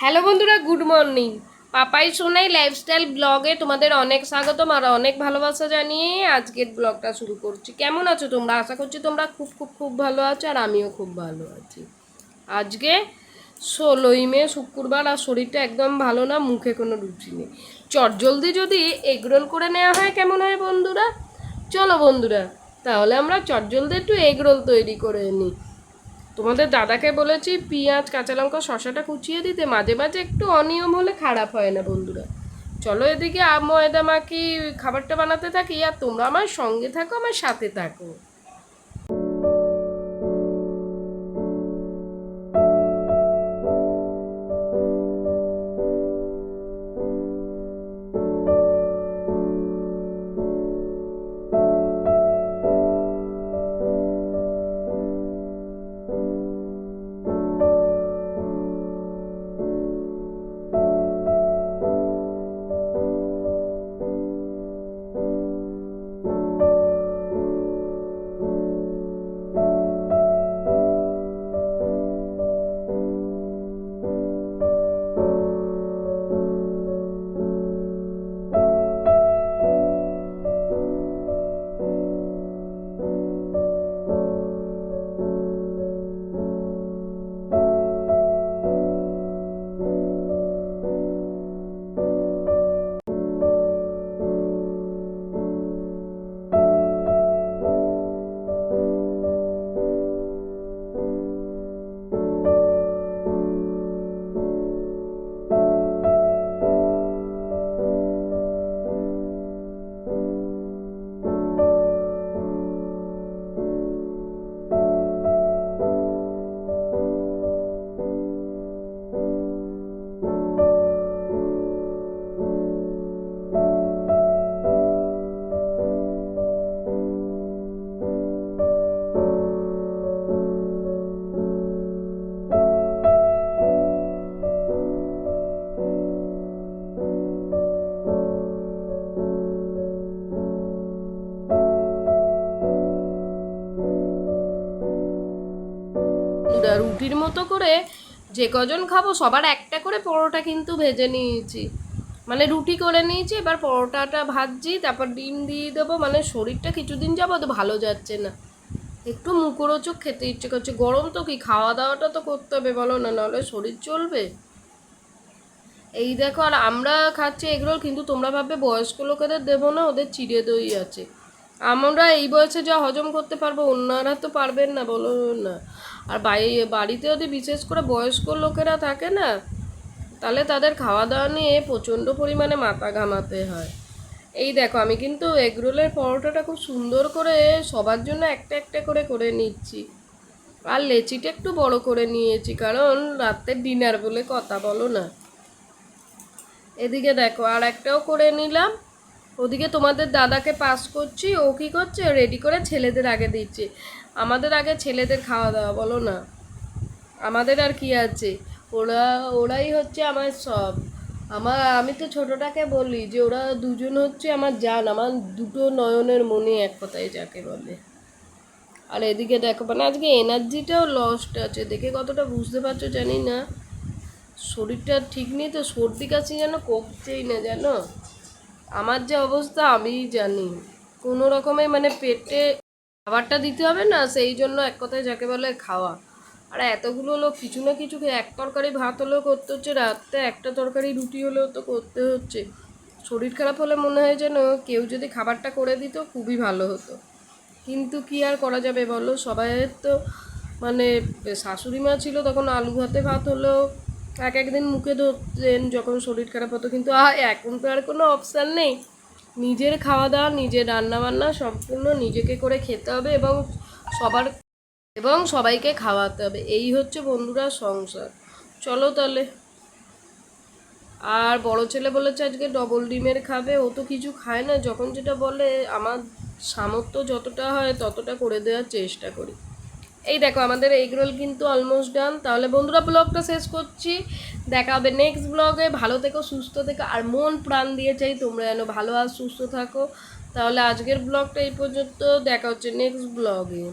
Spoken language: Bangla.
হ্যালো বন্ধুরা, good morning. Papai Sonai lifestyle ব্লগে তোমাদের অনেক স্বাগতম আর অনেক ভালোবাসা জানিয়ে আজকের ব্লগটা শুরু করছি। কেমন আছো তোমরা? আশা করছি তোমরা খুব খুব খুব ভালো আছো আর আমিও খুব ভালো আছি। আজকে ষোলোই মে, শুক্রবার আর শরীরটা একদম ভালো না, মুখে কোনো রুচি নেই। চটজলদি যদি এগরোল করে নেওয়া হয়, কেমন হয় বন্ধুরা? চলো বন্ধুরা, তাহলে আমরা চটজলদি একটু এগরোল তৈরি করে নিই। তোমাদের দাদাকে বলেছি পেঁয়াজ, কাঁচা লঙ্কা শশাটা কুচিয়ে দিতে। মাঝে মাঝে একটু অনিয়ম হলে খারাপ হয় না বন্ধুরা। চলো এদিকে ময়দা মাখি খাবারটা বানাতে থাকি আর তোমরা আমার সঙ্গে থাকো, আমার সাথে থাকো। রুটির মতো করে যে কজন খাব, সবার একটা করে পরোটা কিন্তু ভেজে নিয়েছি। মানে রুটি করে নিয়েছি, এবার পরোটাটা ভাজছি, তারপর ডিম দিয়ে দেবো। মানে শরীরটা কিছুদিন যাবত ভালো যাচ্ছে না। একটু মুখরোচক খেতে ইচ্ছে করছে। গরম তো কি খাওয়া দাওয়াটা তো করতে হবে, বলো না, নাহলে শরীর চলবে। এই দেখো, আর আমরা খাচ্ছি এগরোল, কিন্তু তোমরা ভাববে বয়স্ক লোকেদের দেবো না, ওদের চিড়ে দই আছে। আমরা এই বয়সে যা হজম করতে পারব, অন্যরা তো পারবেন না, বলো না। আর বাড়ি বাড়িতে যদি বিশেষ করে বয়স্ক লোকেরা থাকে না, তাহলে তাদের খাওয়া দাওয়া নিয়ে প্রচণ্ড পরিমাণে মাথা ঘামাতে হয়। এই দেখো, আমি কিন্তু এগরোলের পরোটাটা খুব সুন্দর করে সবার জন্য একটা একটা করে করে নিচ্ছি। আর লেচিটা একটু বড় করে নিয়েছি, কারণ রাতের ডিনার বলে কথা, বলো না। এদিকে দেখো, আর একটাও করে নিলাম। ওদিকে তোমাদের দাদাকে পাস করছি, ও কী করছে? রেডি করে ছেলেদের আগে দিচ্ছে। আমাদের আগে ছেলেদের খাওয়া দাওয়া, বলো না। আমাদের আর কি আছে? ওরা, ওরাই হচ্ছে আমার সব। আমার, আমি তো ছোটোটাকে বলি যে ওরা দুজন হচ্ছে আমার জান। আমার দুটো নয়নের মনে এক কথায় যাকে বলে। আর এদিকে দেখো মানে আজকে এনার্জিটাও লস্ট আছে। দেখে কতটা বুঝতে পারছ জানি না। শরীরটা ঠিক নেই তো, সর্দি কাশি যেন কমছেই না, জানো? আমার যে অবস্থা আমি জানি। কোনো রকমে মানে পেটে খাবারটা দিতে হবে না, সেই জন্য এক কথায় যাকে বলে খাওয়া। আর এতগুলো লোক কিছু না কিছু এক তরকারি ভাত হলেও করতে হচ্ছে রাত্রে একটা তরকারি রুটি হলেও তো করতে হচ্ছে। শরীর খারাপ হলে মনে হয় যেন কেউ যদি খাবারটা করে দিত খুবই ভালো হতো। কিন্তু কি আর করা যাবে বলো? সবাইয়ের তো মানে শাশুড়ি মা ছিল তখন আলু ভাতে ভাত হলেও এক একদিন মুখে ধরতেন যখন শরীর খারাপ হতো, কিন্তু এখন তো আর কোনো অপশান নেই। নিজের খাওয়া দাওয়া নিজের রান্না বান্না সম্পূর্ণ নিজেকে করে খেতে হবে এবং সবার, এবং সবাইকে খাওয়াতে হবে। এই হচ্ছে বন্ধুরা সংসার। চলো তাহলে। আর বড় ছেলে বলেছে আজকে ডবল ডিমের খাবে, ও তো কিছু খায় না। যখন যেটা বলে, আমার সামর্থ্য যতটা হয় ততটা করে দেওয়ার চেষ্টা করি। এই দেখো, আমাদের এগ রোল কিন্তু অলমোস্ট ডান তাহলে বন্ধুরা ব্লগটা শেষ করছি। দেখা হবে নেক্সট ব্লগে ভালো থেকো, সুস্থ থেকো, আর মন প্রাণ দিয়ে চাই তোমরা যেন ভালো আর সুস্থ থাকো। তাহলে আজকের ব্লগটা এই পর্যন্ত। দেখা হচ্ছে নেক্সট ব্লগে